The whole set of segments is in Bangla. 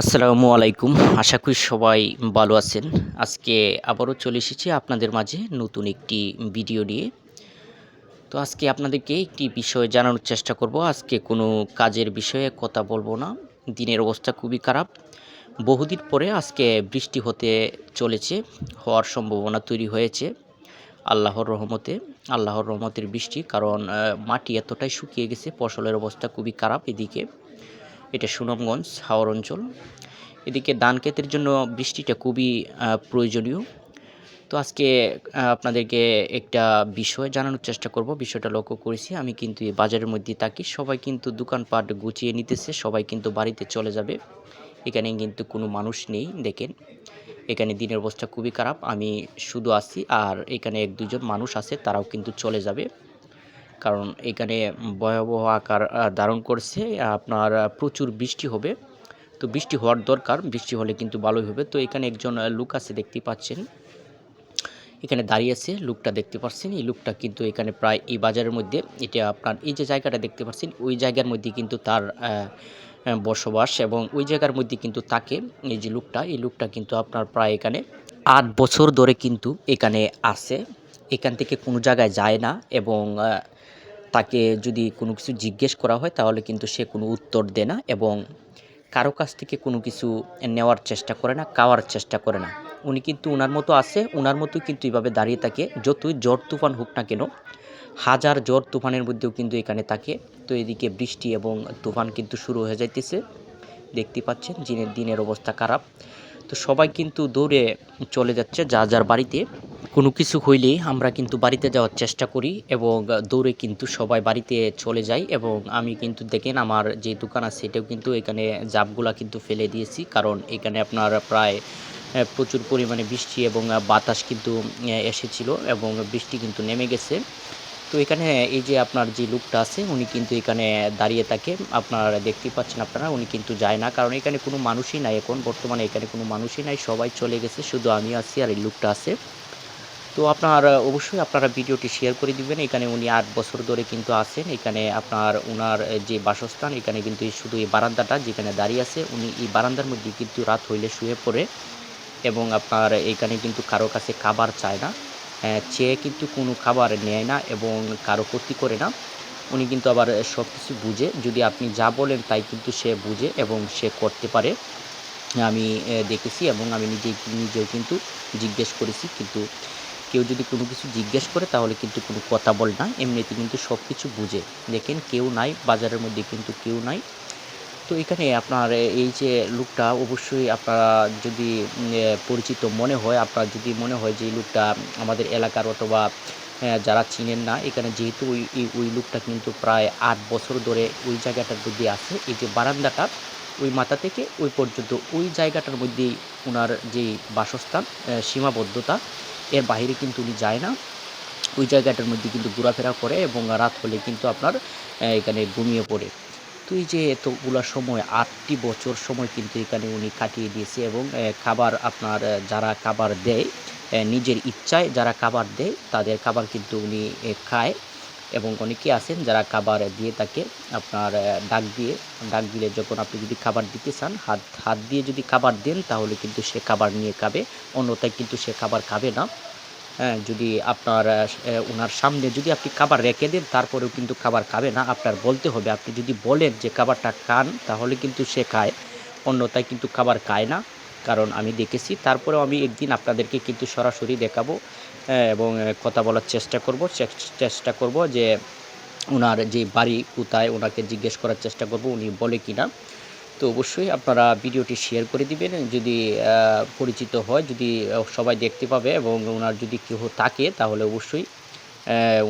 আসসালামু আলাইকুম। আশা করি সবাই ভালো আছেন। আজকে আবারও চলে এসেছি আপনাদের মাঝে নতুন একটি ভিডিও নিয়ে। তো আজকে আপনাদেরকে একটি বিষয় জানানোর চেষ্টা করব। আজকে কোনো কাজের বিষয়ে কথা বলব না। দিনের অবস্থা খুবই খারাপ। বহুদিন পরে আজকে বৃষ্টি হতে চলেছে, হওয়ার সম্ভাবনা তৈরি হয়েছে আল্লাহর রহমতে। আল্লাহর রহমতের বৃষ্টি, কারণ মাটি এতটাই শুকিয়ে গেছে, ফসলের অবস্থা খুবই খারাপ এদিকে। এটা সুনামগঞ্জ, হাওর অঞ্চল। এদিকে ধান ক্ষেতের জন্য বৃষ্টিটা খুবই প্রয়োজনীয়। তো আজকে আপনাদেরকে একটা বিষয় জানানোর চেষ্টা করব, বিষয়টা লক্ষ্য করেছি। আমি কিন্তু এই বাজারের মধ্যে থাকি, সবাই কিন্তু দোকানপাট গুছিয়ে নিতেছে, সবাই কিন্তু বাড়িতে চলে যাবে। এখানে কিন্তু কোনো মানুষ নেই, দেখেন। এখানে দিনের অবস্থা খুবই খারাপ, আমি শুধু আছি, আর এখানে এক দুজন মানুষ আছে, তারাও কিন্তু চলে যাবে। কারণ এখানে ভয়াবহ আকার ধারণ করছে, আপনার প্রচুর বৃষ্টি হবে। তো বৃষ্টি হওয়ার দরকার, বৃষ্টি হলে কিন্তু ভালোই হবে। তো এখানে একজন লোক আছে দেখতে পাচ্ছেন। এখানে দাঁড়িয়ে আছে, লোকটা দেখতে পাচ্ছেন। এই লোকটা কিন্তু এখানে প্রায় এই বাজারের মধ্যে, এটা আপনার, এই যে জায়গাটা দেখতে পাচ্ছেন, ওই জায়গার মধ্যে কিন্তু তার বসবাস এবং ওই জায়গার মধ্যে কিন্তু তাকে, এই যে লুকটা, এই লুকটা কিন্তু আপনার প্রায় এখানে আট বছর ধরে কিন্তু এখানে আছে। এখান থেকে কোনো জায়গায় যায় না এবং তাকে যদি কোনো কিছু জিজ্ঞেস করা হয়, তাহলে কিন্তু সে কোনো উত্তর দেয় না এবং কারও কাছ থেকে কোনো কিছু নেওয়ার চেষ্টা করে না, খাওয়ার চেষ্টা করে না। উনি কিন্তু ওনার মতো আছে ওনার মতো কিন্তু এইভাবে দাঁড়িয়ে থাকে, যতই জ্বর তুফান হোক না কেন, হাজার জ্বর তুফানের মধ্যেও কিন্তু এখানে থাকে। তো এদিকে বৃষ্টি এবং তুফান কিন্তু শুরু হয়ে যাইতেছে। দেখতে পাচ্ছেন দিনের দিনের অবস্থা খারাপ। তো সবাই কিন্তু দৌড়ে চলে যাচ্ছে যা যার বাড়িতে। কোনো কিছু হইলেই আমরা কিন্তু বাড়িতে যাওয়ার চেষ্টা করি এবং দৌড়ে কিন্তু সবাই বাড়িতে চলে যাই এবং আমি কিন্তু দেখেন আমার যে দোকান আছে সেটাও কিন্তু এখানে জাপগুলা কিন্তু ফেলে দিয়েছি। কারণ এখানে আপনার প্রায় প্রচুর পরিমাণে বৃষ্টি এবং বাতাস কিন্তু এসেছিল এবং বৃষ্টি কিন্তু নেমে গেছে। তো এখানে, এই যে আপনার যে লোকটা আছে উনি কিন্তু এখানে দাঁড়িয়ে থাকে। আপনার দেখতেই পাচ্ছেন আপনারা, উনি কিন্তু যায় না। কারণ এখানে কোনো মানুষই নাই। এখন বর্তমানে এখানে কোনো মানুষই নাই। সবাই চলে গেছে। শুধু আমি আছি আর এই লোকটা আছে। তো আপনার, অবশ্যই আপনারা ভিডিওটি শেয়ার করে দিবেন। এখানে উনি আট বছর ধরে কিন্তু আছেন। এখানে আপনার ওনার যে বাসস্থান, এখানে কিন্তু শুধু এই বারান্দাটা যেখানে দাঁড়িয়ে আছে, উনি এই বারান্দার মধ্যে কিন্তু রাত হইলে শুয়ে পড়ে এবং আপনার এখানে কিন্তু কারও কাছে খাবার চায় না। চেয়ে কিন্তু কোনো খাবার নেয় না এবং কারও ক্ষতি করে না। উনি কিন্তু আবার সব কিছু বুঝে। যদি আপনি যা বলেন তাই কিন্তু সে বুঝে এবং সে করতে পারে। আমি দেখেছি এবং আমি নিজে নিজেও কিন্তু জিজ্ঞেস করেছি। কিন্তু কেউ যদি কোনো কিছু জিজ্ঞেস করে, তাহলে কিন্তু কোনো কথা বলে না। এমনিতে কিন্তু সব কিছু বুঝে। দেখেন কেউ নাই, বাজারের মধ্যে কিন্তু কেউ নাই। তো এখানে আপনার এই যে লোকটা, অবশ্যই আপনারা যদি পরিচিত মনে হয়, আপনার যদি মনে হয় যে এই লোকটা আমাদের এলাকার অথবা যারা চিনেন না, এখানে যেহেতু ওই ওই লোকটা কিন্তু প্রায় আট বছর ধরে ওই জায়গাটার মধ্যে আছে। এই যে বারান্দাটা, ওই মাথা থেকে ওই পর্যন্ত ওই জায়গাটার মধ্যেই ওনার যে বাসস্থান সীমাবদ্ধতা এর বাইরে কিন্তু উনি যায় না। ওই জায়গাটার মধ্যে কিন্তু ঘোরাফেরা করে এবং রাত হলে কিন্তু আপনার এখানে ঘুমিয়ে পড়ে। তো যে এতগুলা সময়, আটটি বছর সময় কিন্তু এখানে উনি কাটিয়ে দিয়েছে এবং খাবার আপনার যারা খাবার দেয় নিজের ইচ্ছায় যারা খাবার দেয়, তাদের খাবার কিন্তু উনি খায়। এবং অনেকে আছেন যারা খাবার দিয়ে তাকে আপনার ডাক দিয়ে, ডাক দিলে যখন আপনি যদি খাবার দিতে চান, হাত হাত দিয়ে যদি খাবার দেন, তাহলে কিন্তু সে খাবার নিয়ে খাবে, অন্যথায় কিন্তু সে খাবার খাবে না। হ্যাঁ যদি আপনার ওনার সামনে যদি আপনি খাবার রেখে দেন, তারপরেও কিন্তু খাবার খাবে না। আপনার বলতে হবে, আপনি যদি বলেন যে খাবারটা খান, তাহলে কিন্তু সে খায়, অন্যথায় কিন্তু খাবার খায় না। কারণ আমি দেখেছি। তারপরেও আমি একদিন আপনাদেরকে কিন্তু সরাসরি দেখাবো এবং কথা বলার চেষ্টা করব চেষ্টা করব যে ওনার যে বাড়ি কোথায়, ওনাকে জিজ্ঞেস করার চেষ্টা করব উনি বলে কি না তো অবশ্যই আপনারা ভিডিওটি শেয়ার করে দিবেন, যদি পরিচিত হয়, যদি সবাই দেখতে পাবে এবং ওনার যদি কেউ থাকে, তাহলে অবশ্যই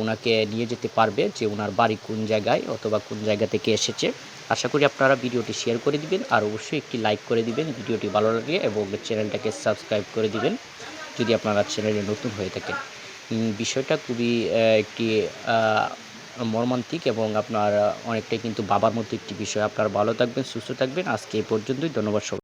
ওনাকে নিয়ে যেতে পারবে যে ওনার বাড়ি কোন জায়গায় অথবা কোন জায়গা থেকে এসেছে। আশা করি আপনারা ভিডিওটি শেয়ার করে দিবেন আর অবশ্যই একটি লাইক করে দিবেন। ভিডিওটি ভালো লাগে এবং চ্যানেলটাকে সাবস্ক্রাইব করে দিবেন যদি আপনারা চ্যানেলে নতুন হয়ে থাকেন। বিষয়টা খুবই একটি মর্মান্তিক এবং আপনার অনেকটাই কিন্তু বাবার মতো একটি বিষয়। আপনারা ভালো থাকবেন, সুস্থ থাকবেন। আজকে এই পর্যন্তই। ধন্যবাদ সবাই